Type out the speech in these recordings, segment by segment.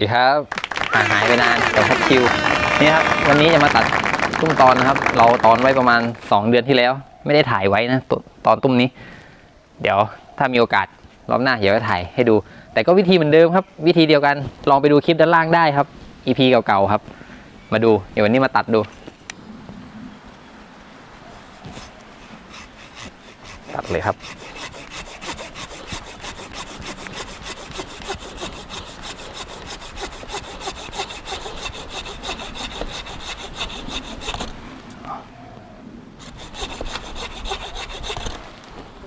ดีครับห่างหายไปนานกับพบคิวนี่ครับวันนี้จะมาตัดตุ้มตอนนะครับ เราตอนไว้ประมาณ 2 เดือนที่แล้ว ไม่ได้ถ่ายไว้นะตตอนตุ้มนี้ เดี๋ยวถ้ามีโอกาสรอบหน้าเดี๋ยวจะถ่ายให้ดู แต่ก็วิธีเหมือนเดิมครับ วิธีเดียวกันลองไปดูคลิปด้านล่างได้ครับ EP เก่าๆครับ มาดูเดี๋ยววันนี้มาตัดดู ตัดเลยครับ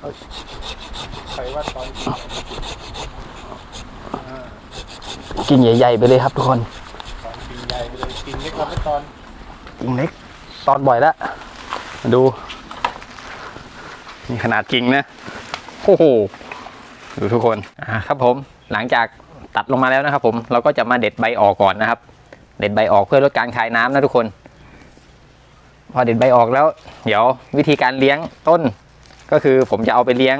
ใครว่าตอนกินใหญ่ ๆ ไปเลยครับทุกคนตอนกินใหญ่ไปเลยกินเล็กกว่าไม่ตอนกิ่งเล็กตอนบ่อยแล้วมาดู นี่ขนาดกิ่งนะโอ้โหดูทุกคนอ่าครับผมหลังจากตัดลงมาแล้วนะครับ ผมเราก็จะมาเด็ดใบออกก่อนนะครับ เด็ดใบออกเพื่อลดการคายน้ำนะทุกคน พอเด็ดใบออกแล้ว เดี๋ยววิธีการเลี้ยงต้น ก็คือผมจะเอาไปเลี้ยง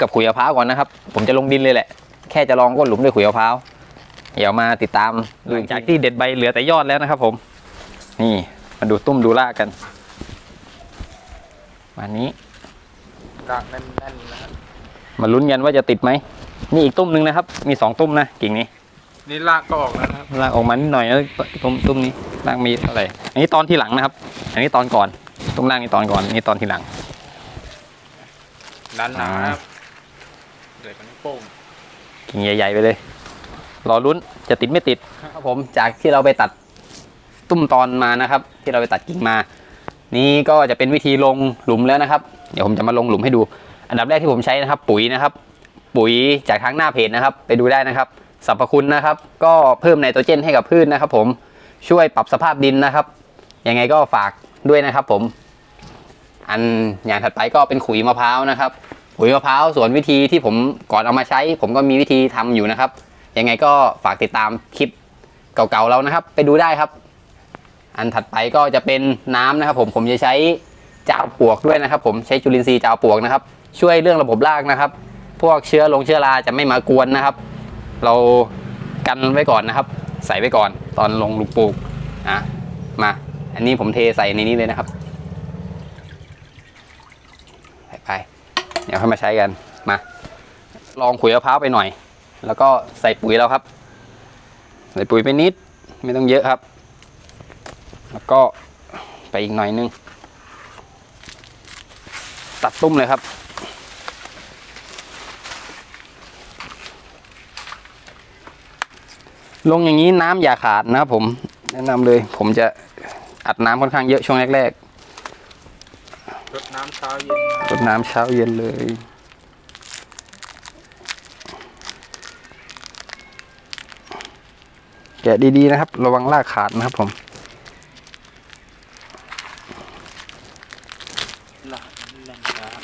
กับขุยมะพร้าวก่อนนะครับ ผมจะลงดินเลยแหละ แค่จะลองก้นหลุมด้วยขุยมะพร้าวเดี๋ยวมาติดตามหลังจากที่เด็ดใบเหลือแต่ยอดแล้วนะครับ ผม นี่มาดูตุ้มดูรากกันวันนี้รากแน่นๆนะครับมาลุ้นกันว่าจะติดไหมนี่อีกตุ้มหนึ่งนะครับ มีสองตุ้มนะกิ่งนี้นี่รากก็ออกแล้วนะครับรากออกมานิดหน่อยแล้วตุ้มตุ้มนี้รากมีเท่าไหร่อันนี้ตอนที่หลังนะครับ อันนี้ตอนก่อนตุ้มล่างนี่ตอนก่อนอันนี่ตอนที่หลัง ด้านหนานะครับเดี๋ยวมันวโป้งกิ่งใหญ่ๆไปเลย รอลุ้นจะติดไม่ติดครับผมจากที่เราไปตัดตุ้มตอนมานะครับ ที่เราไปตัดกิ่งมา นี่ก็จะเป็นวิธีลงหลุมแล้วนะครับ เดี๋ยวผมจะมาลงหลุมให้ดู อันดับแรกที่ผมใช้นะครับ ปุ๋ยนะครับ ปุ๋ยจากทางหน้าเพจนะครับ ไปดูได้นะครับสรรพคุณนะครับ ก็เพิ่มไนโตรเจนให้กับพืชนะครับ ผมช่วยปรับสภาพดินนะครับยังไงก็ฝากด้วยนะครับ ผม อันอย่างถัดไปก็เป็นขุยมะพร้าวนะครับ ขุยมะพร้าวส่วนวิธีที่ผมก่อนเอามาใช้ ผมก็มีวิธีทำอยู่นะครับ ยังไงก็ฝากติดตามคลิปเก่าๆเรานะครับ ไปดูได้ครับ อันถัดไปก็จะเป็นน้ำนะครับผมผมจะใช้จาวปวกด้วยนะครับ ผมใช้จุลินทรีย์จาวปวกนะครับ ช่วยเรื่องระบบรากนะครับ พวกเชื้อลงเชื้อราจะไม่มากวนนะครับ เรากันไว้ก่อนนะครับ ใส่ไว้ก่อนตอนลงลูกปลูกอะมา อันนี้ผมเทใส่ในนี้เลยนะครับใส่ไป เดี๋ยวค่อยมาใช้กันมาลองขุยมะพร้าวไปหน่อย แล้วก็ใส่ปุ๋ยแล้วครับ ใส่ปุ๋ยไปนิดไม่ต้องเยอะครับ แล้วก็ไปอีกหน่อยนึง ตัดตุ้มเลยครับลงอย่างนี้น้ำอย่าขาดนะครับผมแนะนำเลยผมจะอัดน้ำค่อนข้างเยอะช่วงแรกรดน้ำเช้าเย็นรดน้ำเช้าเย็นเลย แกะดีๆนะครับ ระวังรากขาดนะครับผม หลังแน่นครับ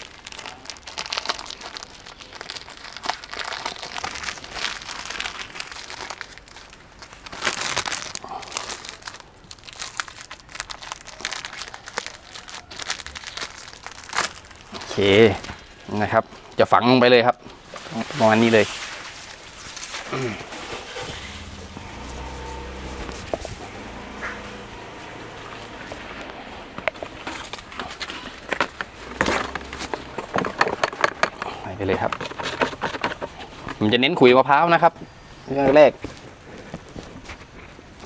โอ เคนะครับ จะฝังลงไปเลยครับประมาณนี้เลยอืมใส่ไปเลยครับผมจะเน้นขุยมะพร้าวนะครับเรื่องแรก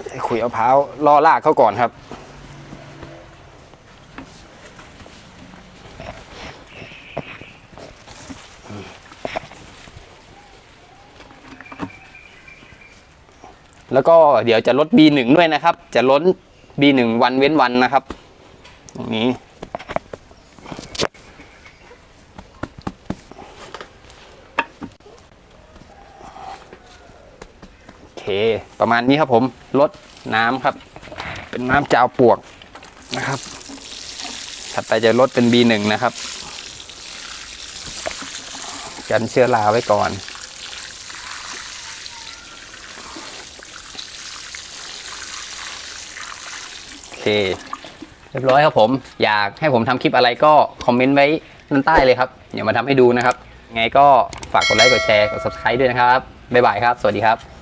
ใช้ขุยมะพร้าวล่อรากเขาก่อนครับ แล้วก็เดี๋ยวจะลด B1 ด้วยนะครับ จะล้น B1 วันเว้นวันนะครับ ตรงนี้โอเค ประมาณนี้ครับผมลดน้ำครับ เป็นน้ำจาวปวกนะครับ ถัดไปจะลดเป็น B1 นะครับ กันเชื้อราไว้ก่อน เคเรียบร้อยครับผม อยากให้ผมทำคลิปอะไรก็คอมเมนต์ไว้ด้านใต้เลยครับเดี๋ยวมาทำให้ดูนะครับ ไงก็ฝากกดไลค์กดแชร์กด subscribe ด้วยนะครับบ๊ายบายครับ สวัสดีครับ